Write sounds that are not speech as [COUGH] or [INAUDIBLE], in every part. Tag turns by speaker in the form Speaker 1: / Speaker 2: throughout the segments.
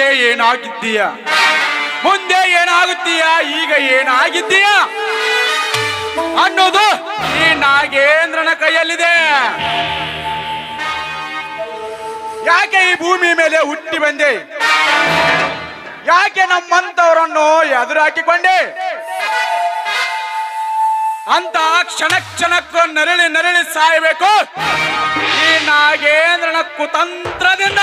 Speaker 1: ಹಿಂದೆ ಏನಾಗಿದ್ದೀಯ? ಮುಂದೆ ಏನಾಗುತ್ತೀಯ? ಈಗ ಏನಾಗಿದ್ದೀಯ? ಅನ್ನೋದು ಈ ನಾಗೇಂದ್ರನ ಕೈಯಲ್ಲಿದೆ. ಯಾಕೆ ಈ ಭೂಮಿ ಮೇಲೆ ಹುಟ್ಟಿ ಬಂದೆ? ಯಾಕೆ ನಮ್ಮಂತವರನ್ನು ಎದುರಾಕಿಕೊಂಡೆ? ಅಂತ ಕ್ಷಣ ಕ್ಷಣಕ್ಕೂ ನರಳಿ ನರಳಿ ಸಾಯಬೇಕು. ಈ ನಾಗೇಂದ್ರನ ಕುತಂತ್ರದಿಂದ.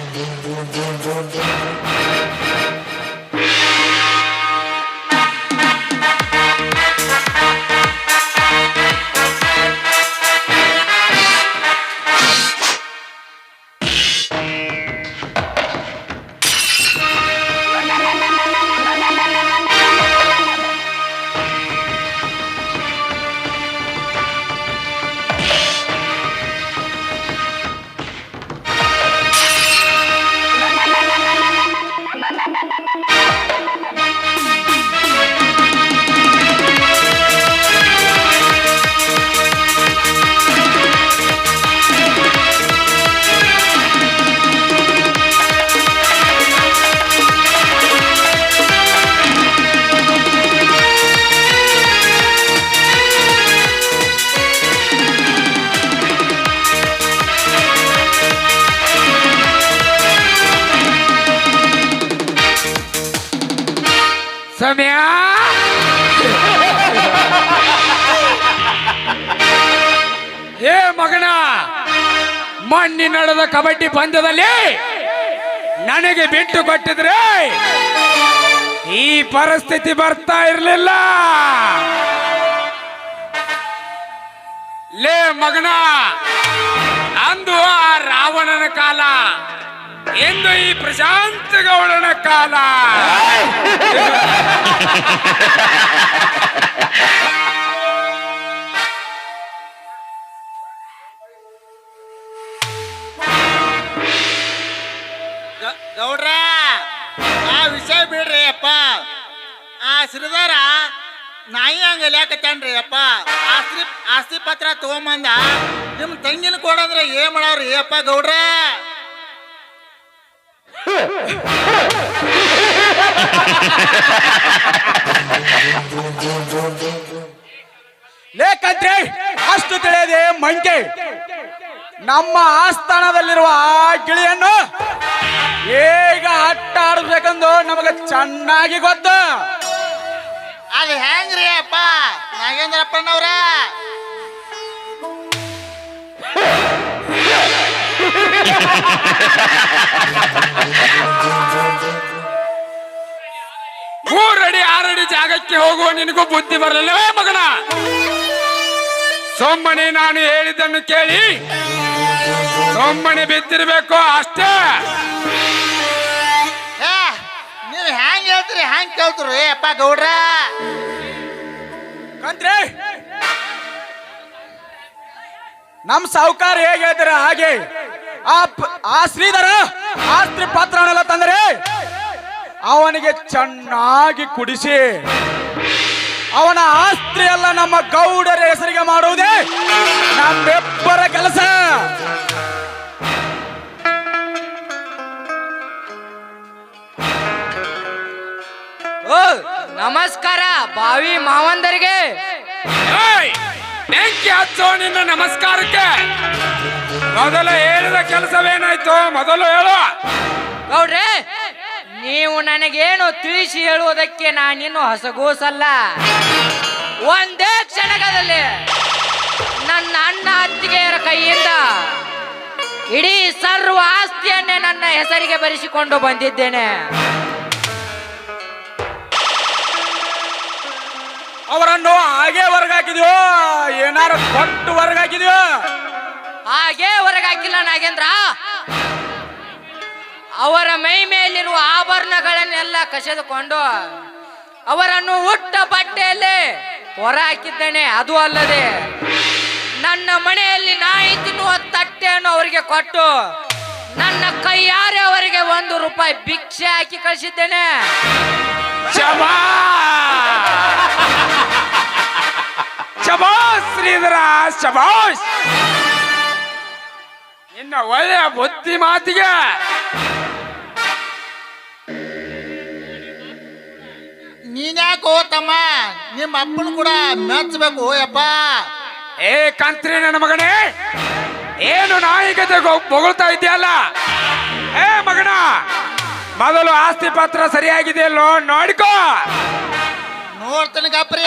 Speaker 2: ಸಮಯ. ಏ ಮಗನ, ಮಣ್ಣಿ ನಡೆದ ಕಬಡ್ಡಿ ಪಂದ್ಯದಲ್ಲಿ ನನಗೆ ಬಿಟ್ಟು ಕೊಟ್ಟಿದ್ರೆ ಈ ಪರಿಸ್ಥಿತಿ ಬರ್ತಾ ಇರಲಿಲ್ಲ. ಲೇ ಮಗನ, ಅಂದು ಆ ರಾವಣನ ಕಾಲ ಎಂದು ಈ ಪ್ರಶಾಂತ ಗೌಡನ ಕಾಲ
Speaker 3: ಗ- ಗೌಡ್ರ ಆ ವಿಷಯ ಬಿಡ್ರಿ ಅಪ್ಪ ಆ ಶ್ರೀಧರ ನಾಯಿ ಹಂಗ ಲ್ಯಾಕತ್ತಾನ್ರಿ ಅಪ್ಪ ಆಸ್ತಿ ಆಸ್ತಿ ಪತ್ರ ತಗೊಂಬಂದ ನಿಮ್ ತಂಗಿನ ಕೊಡಂದ್ರೆ ಏನ್ ಮಾಡವ್ರಿ ಅಪ್ಪ ಗೌಡ್ರ
Speaker 1: ಲೇಕಂತ್ರೆ ಅಷ್ಟು ತಿಳಿಯದೆ ಮಂಕೆ. ನಮ್ಮ ಆಸ್ಥಾನದಲ್ಲಿರುವ ಆ ಗಿಳಿಯನ್ನು ಈಗ ಅಟ್ಟ ಆಡಬೇಕೆಂದು ನಮಗೆ ಚೆನ್ನಾಗಿ ಗೊತ್ತು.
Speaker 3: ಅದು ಹೆಂಗ್ರಿ ಅಪ್ಪ? ನಾಗೇಂದ್ರಪ್ಪನವ್ರ? [LAUGHS]
Speaker 2: ಜಾಗಕ್ಕೆ ಹೋಗುವ ನಿನಗೂ ಬುದ್ಧಿ ಬರಲಿಲ್ಲವೇ ಮಗನ! ಸೊಮ್ಮನೆ ನಾನು ಹೇಳಿದ್ದನ್ನು ಕೇಳಿ. ಸೊಮ್ಮನೆ ಬಿದ್ದಿರಬೇಕು ಅಷ್ಟೇ.
Speaker 3: ನೀವು ಹೆಂಗ್ ಹೇಳ್ತೀರಿ ಹೆಂಗ್ ಕೇಳ್ತೀರಿ? ಅಪ್ಪ ಗೌಡ್ರ!
Speaker 1: ಕಂತ್ರೆ! ನಮ್ ಸಾವುಕಾರ ಹೇಗೆ ಹೇಳ್ತಾರೆ ಹಾಗೆ? ಆ ಶ್ರೀಧರ ಆಸ್ತಿ ಪಾತ್ರ ತಂದರೆ ಅವನಿಗೆ ಚೆನ್ನಾಗಿ ಕುಡಿಸಿ. ಅವನ ಆಸ್ತಿ ಎಲ್ಲ ನಮ್ಮ ಗೌಡರ ಹೆಸರಿಗೆ ಮಾಡುವುದೇ. ನಮ್ಮೆಬ್ಬರ ಕೆಲಸ.
Speaker 4: ಓ ನಮಸ್ಕಾರ ಬಾವಿ ಮಾವಂದರಿಗೆ!
Speaker 2: ಬೆಂಕಿ ಹಚ್ಚೋ ನಿನ್ನ ನಮಸ್ಕಾರಕ್ಕೆ. ಮೊದಲು ಹೇಳಿದ ಕೆಲಸವೇನಾಯ್ತು? ಮೊದಲು ಹೇಳು.
Speaker 4: ಗೌಡ್ರೆ ನೀವು ನನಗೇನು ತಿಳಿಸಿ ಹೇಳುವುದಕ್ಕೆ ನಾನಿನ್ನು ಹಸಗೂಸಲ್ಲ. ಒಂದೇ ಕ್ಷಣದಲ್ಲಿ ನನ್ನ ಅಣ್ಣ ಅತ್ತಿಗೆಯರ ಕೈಯಿಂದ ಇಡೀ ಸರ್ವ ಆಸ್ತಿಯನ್ನೇ ನನ್ನ ಹೆಸರಿಗೆ ಬರೆಸಿಕೊಂಡು ಬಂದಿದ್ದೇನೆ.
Speaker 1: ಅವರನ್ನು ಹಾಗೆ ಹೊರಗಾಕಿದ್ಯೋ? ಏನಾರು ಕೊಟ್ಟು ಹೊರಗಾಕಿದ್ಯೋ?
Speaker 4: ಹಾಗೆ ಹೊರಗಾಕಿಲ್ಲ ನಾಗೇಂದ್ರ. ಅವರ ಮೈ ಮೇಲಿರುವ ಆಭರಣಗಳನ್ನೆಲ್ಲ ಕಸಿದುಕೊಂಡು ಅವರನ್ನು ಹುಟ್ಟ ಬಟ್ಟೆಯಲ್ಲಿ ಹೊರ ಹಾಕಿದ್ದೇನೆ ಅದು ಅಲ್ಲದೆ ನನ್ನ ಮನೆಯಲ್ಲಿ ನಾಯಿ ತಿನ್ನುವ ತಟ್ಟೆಯನ್ನು ಅವರಿಗೆ ಕೊಟ್ಟು ನನ್ನ ಕೈಯಾರೆ ಅವರಿಗೆ ಒಂದು ರೂಪಾಯಿ ಭಿಕ್ಷೆ ಹಾಕಿ ಕಳಿಸಿದ್ದೇನೆ.
Speaker 2: ಶಬಾಸ್ ಶ್ರೀಧರ ಶಬಾಸ್ ಇನ್ನ ಒಳ್ಳೆಯ ಬುದ್ಧಿ ಮಾತಿಗೆ
Speaker 3: ನೀನ್ಯಾಕೋ ತಮ್ಮ? ನಿಮ್ಮ ಅಪ್ಪನ ಕೂಡ ಮೆಚ್ಚಬೇಕು ಯಪ್ಪ.
Speaker 2: ಏ ಕಂತ್ರಿ ನನ್ನ ಮಗನೇ ಏನು ನಾಯಿಗತೆ ಬೊಗಳ್ತಾ ಇದೆಯಲ್ಲ? ಏ ಮಗನ ಮೊದಲು ಆಸ್ತಿ ಪತ್ರ ಸರಿಯಾಗಿದೆ ಲೋನ್ ನೋಡ್ಕೋ.
Speaker 3: ನೋಡ್ತಾನೆ ಗಪ್ರಿ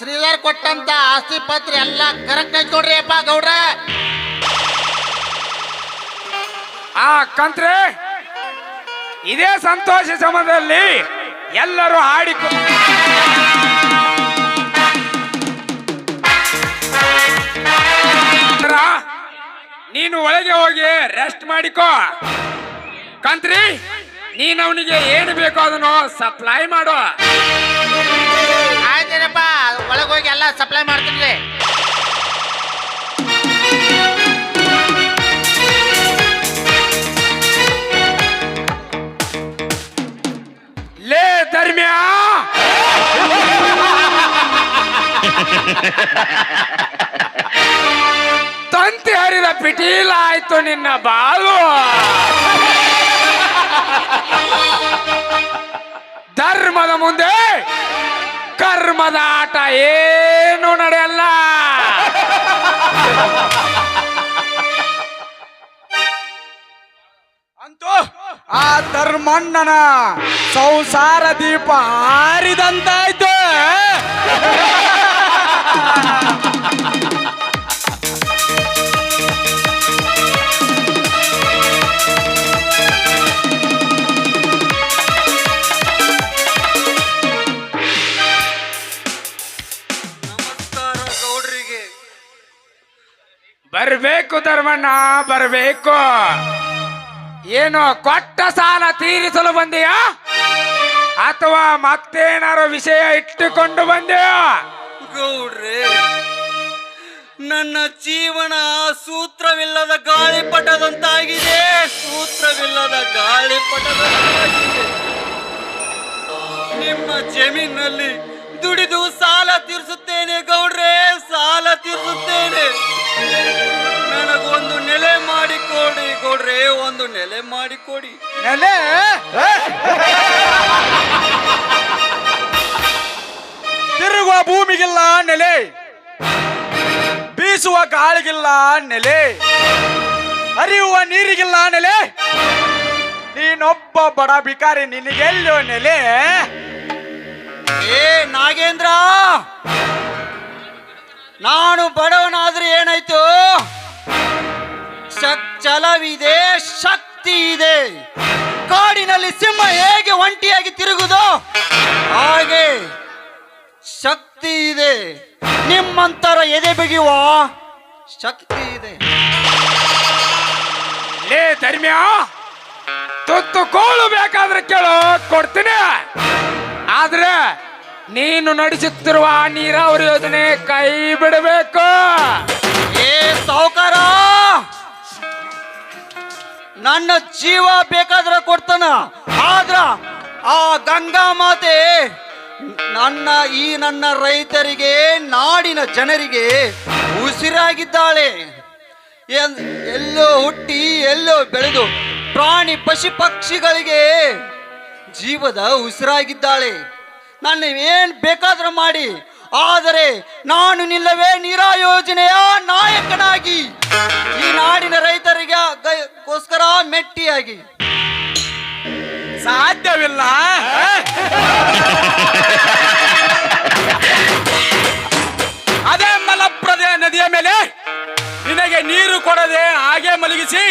Speaker 3: ಶ್ರೀಧರ್ ಕೊಟ್ಟಂತ ಆಸ್ತಿ ಪತ್ರ ಎಲ್ಲ ಕರೆಕ್ಟ್ ಐತಿ ನೋಡ್ರಿ ಅಪ್ಪ ಗೌಡ್ರ.
Speaker 2: ಆ ಕಂತ್ರೆ, ಇದೇ ಸಂತೋಷ ಸಮಯದಲ್ಲಿ ಎಲ್ಲರೂ ಹಾಡಿ ನೀನು ಒಳಗೆ ಹೋಗಿ ರೆಸ್ಟ್ ಮಾಡಿಕೋ. ಕಂತ್ರಿ ನೀನು ಅವನಿಗೆ ಏನು ಬೇಕೋ ಅದನ್ನು ಸಪ್ಲೈ ಮಾಡು.
Speaker 3: ಸಪ್ಲೈ ಮಾಡ್ತೀನಿ
Speaker 2: ಲೇ ಧರ್ಮ್ಯಾ! ತಂತಿ ಹರಿದ ಪಿಟೀಲ ನಿನ್ನ ಬಾಲು. ಧರ್ಮದ ಮುಂದೆ ಕರ್ಮದ ಆಟ ಏನು ನಡೆಯಲ್ಲ.
Speaker 1: ಅಂತೂ ಆ ಧರ್ಮಣ್ಣನ ಸಂಸಾರ ದೀಪ ಹಾರಿದಂತಾಯ್ತು
Speaker 2: ಬರ್ಬೇಕು ಧರ್ಮಣ್ಣ, ಬರಬೇಕು. ಏನು ಕೊಟ್ಟ ಸಾಲ ತೀರಿಸಲು ಬಂದೆಯಾ? ಅಥವಾ ಮತ್ತೇನಾರು ವಿಷಯ ಇಟ್ಟುಕೊಂಡು ಬಂದೆಯಾ?
Speaker 5: ಗೌಡ್ರೆ, ನನ್ನ ಜೀವನ ಸೂತ್ರವಿಲ್ಲದ ಗಾಳಿಪಟದಂತಾಗಿದೆ ಸೂತ್ರವಿಲ್ಲದ ಗಾಳಿಪಟದಂತಾಗಿದೆ ನಿಮ್ಮ ಜಮೀನಲ್ಲಿ ದುಡಿದು ಸಾಲ ತೀರಿಸುತ್ತೇನೆ ಗೌಡ್ರೆ, ಸಾಲ ತೀರಿಸುತ್ತೇನೆ. ನನಗೊಂದು ನೆಲೆ ಮಾಡಿಕೊಡಿ ಕೊಡ್ರೆ ಒಂದು ನೆಲೆ ಮಾಡಿಕೊಡಿ.
Speaker 1: ನೆಲೆ? ತಿರುಗುವ ಭೂಮಿಗಿಲ್ಲ ನೆಲೆ. ಬೀಸುವ ಗಾಳಿಗಿಲ್ಲ ನೆಲೆ. ಹರಿಯುವ ನೀರಿಗಿಲ್ಲ ನೆಲೆ. ನೀನೊಬ್ಬ ಬಡ ಬಿಕಾರಿ ನಿನಗೆಲ್ಲೋ ನೆಲೆ.
Speaker 5: ಏ ನಾಗೇಂದ್ರ! ನಾನು ಬಡವನಾದ್ರೆ ಏನಾಯ್ತು? ಛಲವಿದೆ ಶಕ್ತಿ ಇದೆ. ಕಾಡಿನಲ್ಲಿ ಸಿಂಹ ಹೇಗೆ ಒಂಟಿಯಾಗಿ ತಿರುಗುದೋ ಹಾಗೆ ಶಕ್ತಿ ಇದೆ. ನಿಮ್ಮಂತರ ಎದೆ ಬಿಗಿಯುವ ಶಕ್ತಿ ಇದೆ.
Speaker 2: ಲೇ ಧರ್ಮ್ಯ, ತುತ್ತು ಕೋಳು ಬೇಕಾದ್ರೆ ಕೇಳು, ಕೊಡ್ತೀನಿ. ಆದ್ರೆ ನೀನು ನಡೆಸುತ್ತಿರುವ ನೀರಾವರಿ ಯೋಜನೆ ಕೈ ಬಿಡಬೇಕು.
Speaker 5: ಏ ಸಾವುಕಾರ! ನನ್ನ ಜೀವ ಬೇಕಾದ್ರೆ ಕೊಡ್ತಾನ, ಆದ್ರ ಆ ಗಂಗಾ ಮಾತೆ ನನ್ನ ಈ ನನ್ನ ರೈತರಿಗೆ, ನಾಡಿನ ಜನರಿಗೆ ಉಸಿರಾಗಿದ್ದಾಳೆ. ಎಲ್- ಎಲ್ಲೋ ಹುಟ್ಟಿ, ಎಲ್ಲೋ ಬೆಳೆದು ಪ್ರಾಣಿ ಪಶು ಪಕ್ಷಿಗಳಿಗೆ ಜೀವದ ಉಸಿರಾಗಿದ್ದಾಳೆ. ನಾನು ಏನ್ ಬೇಕಾದರೂ ಮಾಡಿ, ಆದರೆ ನಾನು ನಿಲ್ಲವೇ ನೀರಾ ಯೋಜನೆಯ ನಾಯಕನಾಗಿ, ಈ ನಾಡಿನ ರೈತರಿಗೆ ಗೋಸ್ಕರ ಮೆಟ್ಟಿಯಾಗಿ.
Speaker 1: ಸಾಧ್ಯವಿಲ್ಲ. ಅದೇ ಮಲಪ್ರದೆ ನದಿಯ ಮೇಲೆ ನಿನಗೆ ನೀರು ಕೊಡದೆ ಹಾಗೆ ಮಲಗಿಸಿ,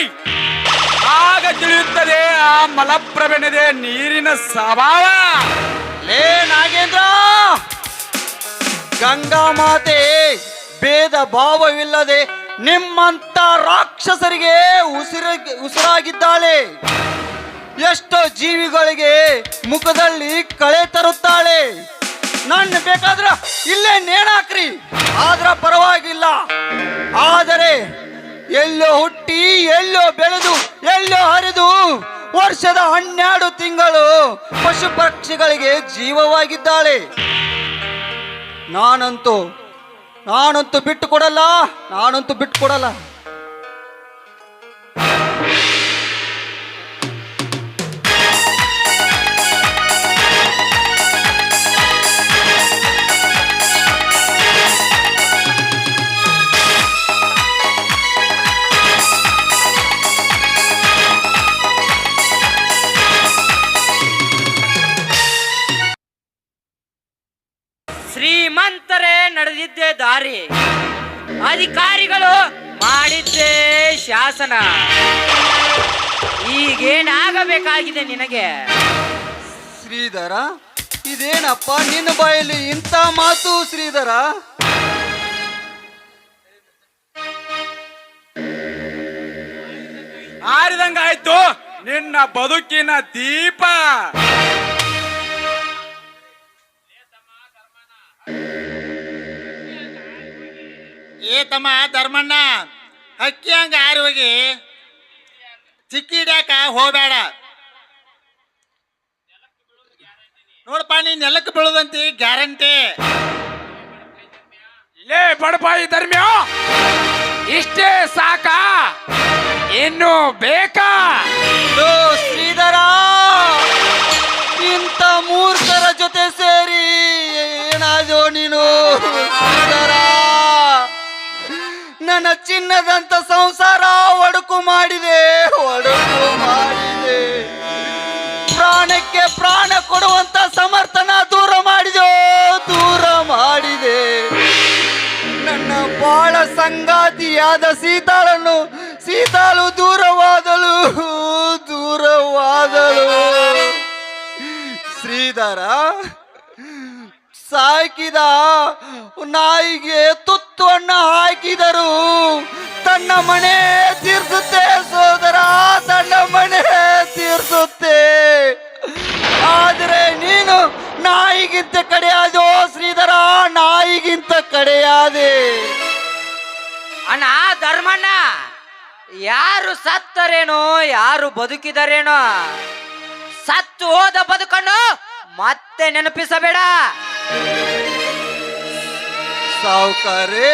Speaker 1: ಆಗ ತಿಳಿಯುತ್ತದೆ ಆ ಮಲಪ್ರಭೆ ನದಿಯ ನೀರಿನ ಸ್ವಭಾವ
Speaker 5: ಲೇ ನಾಗೇಂದ್ರ! ಗಂಗಾ ಮಾತೆ, ಭೇದ ಭಾವವಿಲ್ಲದೆ ನಿಮ್ಮಂತ ರಾಕ್ಷಸರಿಗೆ ಉಸಿರ, ಉಸಿರಾಗಿದ್ದಾಳೆ. ಎಷ್ಟೋ ಜೀವಿಗಳಿಗೆ ಮುಖದಲ್ಲಿ ಕಳೆ ತರುತ್ತಾಳೆ. ನನ್ನ ಬೇಕಾದ್ರ ಇಲ್ಲೇ ನೇಣಾಕ್ರಿ. ಆದ್ರ ಪರವಾಗಿಲ್ಲ. ಆದರೆ ಎಲ್ಲೋ ಹುಟ್ಟಿ, ಎಲ್ಲೋ ಬೆಳೆದು, ಎಲ್ಲೋ ಹರಿದು, ವರ್ಷದ ಹನ್ನೆರಡು ತಿಂಗಳು ಪಶು ಪಕ್ಷಿಗಳಿಗೆ ಜೀವವಾಗಿದ್ದಾಳೆ. ನಾನಂತೂ ನಾನಂತೂ ಬಿಟ್ಟು ಕೊಡಲ್ಲ, ನಾನಂತೂ ಬಿಟ್ಟು ಕೊಡಲ್ಲ.
Speaker 4: ಶಾಸನ ಈಗೇನಾಗಬೇಕಾಗಿದೆ ನಿನಗೆ?
Speaker 5: ಶ್ರೀಧರ ಇದೇನಪ್ಪ ನಿನ್ನ ಬಾಯಲ್ಲಿ ಇಂಥ ಮಾತು ಶ್ರೀಧರ?
Speaker 1: ಆರಿದಂಗಾಯ್ತು ನಿನ್ನ ಬದುಕಿನ ದೀಪ.
Speaker 3: ಏ ತಮ್ಮ ಧರ್ಮಣ್ಣ? ಅಕ್ಕಿ ಹಂಗ ಆರು ಹೋಗಿ ಚಿಕ್ಕಿ ಹಿಡ್ಯಾಕ ಹೋಗ್ಬೇಡ. ನೋಡಪ್ಪ ನೀ ನೆಲಕ್ಕೆ ಬೀಳದಂತಿ ಗ್ಯಾರಂಟಿ.
Speaker 2: ಲೇ ಬಡಪಾಯಿ ಧರ್ಮ್ಯ ಇಷ್ಟೇ ಸಾಕಾ? ಇನ್ನು ಬೇಕಾ?
Speaker 5: ಶ್ರೀಧರ ಇಂಥ ಮೂರ್ಖರ ಜೊತೆ ಸೇರಿ ಏನಾದೋ ನೀನು? ಚಿನ್ನದಂತ ಸಂಸಾರ ಒಡಕು ಮಾಡಿದೆ ಒಡಕು ಮಾಡಿದೆ. ಪ್ರಾಣಕ್ಕೆ ಪ್ರಾಣ ಕೊಡುವಂತ ಸಮರ್ಥನ ದೂರ ಮಾಡಿದೆ ದೂರ ಮಾಡಿದೆ. ನನ್ನ ಬಾಳ ಸಂಗಾತಿಯಾದ ಸೀತಾಳನ್ನು, ಸೀತಾಳು ದೂರವಾದಳು ದೂರವಾದಳು. ಶ್ರೀಧರ ಸಾಕಿದ ನಾಯಿಗೆ ತುತ್ತುವನ್ನ ಹಾಕಿದರು. ತನ್ನ ಮನೆ ತೀರ್ಸುತ್ತೆ ಸೋದರ, ತನ್ನ ಮನೆ ತೀರ್ಸುತ್ತೆ. ಆದರೆ ನೀನು ನಾಯಿಗಿಂತ ಕಡೆಯಾದೋ, ಶ್ರೀಧರ, ನಾಯಿಗಿಂತ ಕಡೆಯಾದೆ.
Speaker 4: ಅಣ್ಣ, ಧರ್ಮಣ್ಣ, ಯಾರು ಸತ್ತರೇನೋ, ಯಾರು ಬದುಕಿದರೇನೋ, ಸತ್ತು ಹೋದ ಬದುಕಣ್ಣು ಮತ್ತೆ ನೆನಪಿಸಬೇಡ.
Speaker 5: ಸಾವುಕಾರೇ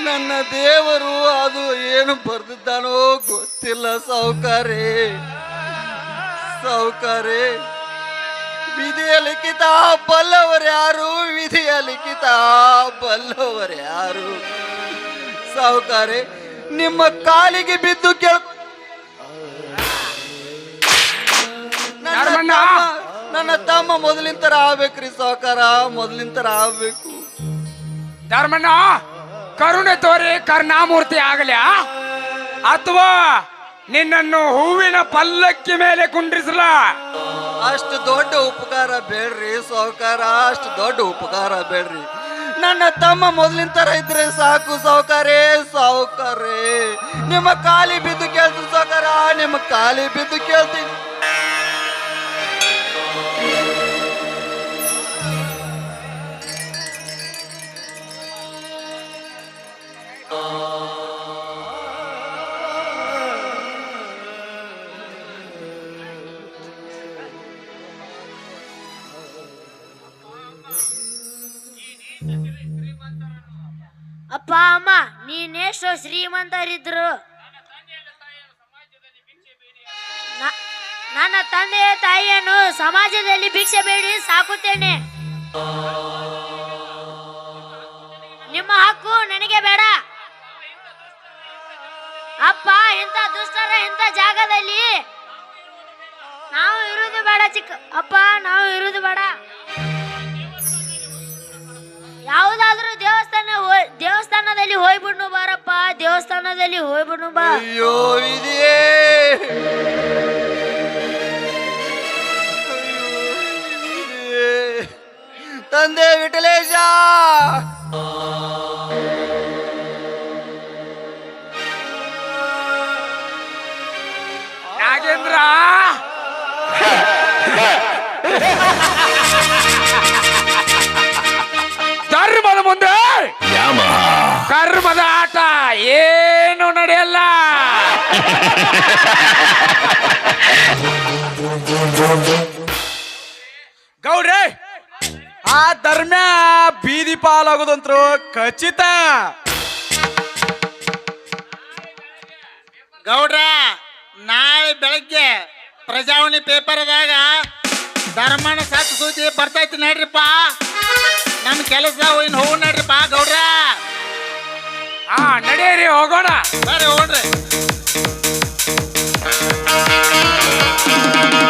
Speaker 5: ನನ್ನ ದೇವರು ಅದು ಏನು ಬರ್ದಿದ್ದಾನೋ ಗೊತ್ತಿಲ್ಲ ಸಾವುಕಾರೇ. ಸಾವುಕಾರೇ ವಿಧಿಯ ಲಿಖಿತ ಬಲ್ಲವರು ಯಾರು? ವಿಧಿಯ ಲಿಖಿತ ಬಲ್ಲವರು ಯಾರು? ಸಾವುಕಾರೆ ನಿಮ್ಮ ಕಾಲಿಗೆ ಬಿದ್ದು ಕೇಳ. ನನ್ನ ತಮ್ಮ- ಮೊದಲಿನ ತರ ಆಗ್ಬೇಕ್ರಿ ಸಾವುಕಾರ ಮೊದಲಿನ ತರ ಆಗ್ಬೇಕು.
Speaker 2: ಧರ್ಮಣ್ಣ ಕರುಣೆ ತೋರಿ ಕರ್ಣಾಮೂರ್ತಿ ಆಗಲ್ಯ ಅಥವಾ ನಿನ್ನನ್ನು ಹೂವಿನ ಪಲ್ಲಕ್ಕಿ ಮೇಲೆ ಕುಂಡ್ರಿಸಲ?
Speaker 5: ಅಷ್ಟು ದೊಡ್ಡ ಉಪಕಾರ ಬೇಡ್ರಿ ಸಾವುಕಾರ ಅಷ್ಟು ದೊಡ್ಡ ಉಪಕಾರ ಬೇಡ್ರಿ. ನನ್ನ ತಮ್ಮ ಮೊದಲಿನ ತರ ಇದ್ರೆ ಸಾಕು ಸಾವುಕಾರೇ ಸಾವುಕಾರೇ. ನಿಮ್ಮ ಕಾಲಿ ಬಿದ್ದು ಕೇಳ್ತೀನಿ ಸಾವುಕಾರ ನಿಮ್ಮ ಕಾಲಿ ಬಿದ್ದು ಕೇಳ್ತೀನಿ.
Speaker 6: ನೀನೆಷ್ಟು ಶ್ರೀಮಂತರಿದ್ರು ನನ್ನ ತಂದೆಯ ತಾಯಿಯನ್ನು ಸಮಾಜದಲ್ಲಿ ಭಿಕ್ಷೆ ಬೇಡಿ, ಸಾಕುತ್ತೇನೆ. ನಿಮ್ಮ ಹಕ್ಕು ನನಗೆ ಬೇಡ. ಅಪ್ಪ ಇಂಥ ದುಷ್ಟರ ಇಂಥ ಜಾಗದಲ್ಲಿ? ನಾವು ಇರುವುದು ಬೇಡ ಚಿಕ್ಕ, ಅಪ್ಪ, ನಾವು ಇರುವುದು ಬೇಡ. ಯಾವುದಾದ್ರೂ ದೇವಸ್ಥಾನ ದೇವಸ್ಥಾನದಲ್ಲಿ ಹೋಗ್ಬಿಡ್ನು ಬಾರಪ್ಪ ದೇವಸ್ಥಾನದಲ್ಲಿ ಹೋಗ್ಬಿಡ್ನು ಬಾ.
Speaker 5: ಅಯ್ಯೋ ಇದೆಯೇ ತಂದೆ ವಿಠಲೇಶ.
Speaker 1: ಗೌಡ್ರೆ ಆ ಧರ್ಮ ಬೀದಿ ಪಾಲಾಗೋದಂತ್ರು ಖಚಿತ.
Speaker 3: ಗೌಡ್ರ ನಾಳೆ ಬೆಳಗ್ಗೆ ಪ್ರಜಾವಾಣಿ ಪೇಪರ್ದಾಗ ಧರ್ಮನ ಸತ್ ಸೂಚಿ ಬರ್ತೈತಿ ನಡ್ರಿಪ್ಪ. ನಮ್ಮ ಕೆಲಸ ಇನ್ನು ಹೋಗ್ ನಡ್ರಿಪ್ಪ ಗೌಡ್ರ.
Speaker 2: ಹಾ ನಡೀರಿ ಹೋಗೋಣ.
Speaker 3: ಸರಿ ಹೋಗ್ರಿ. Thank you.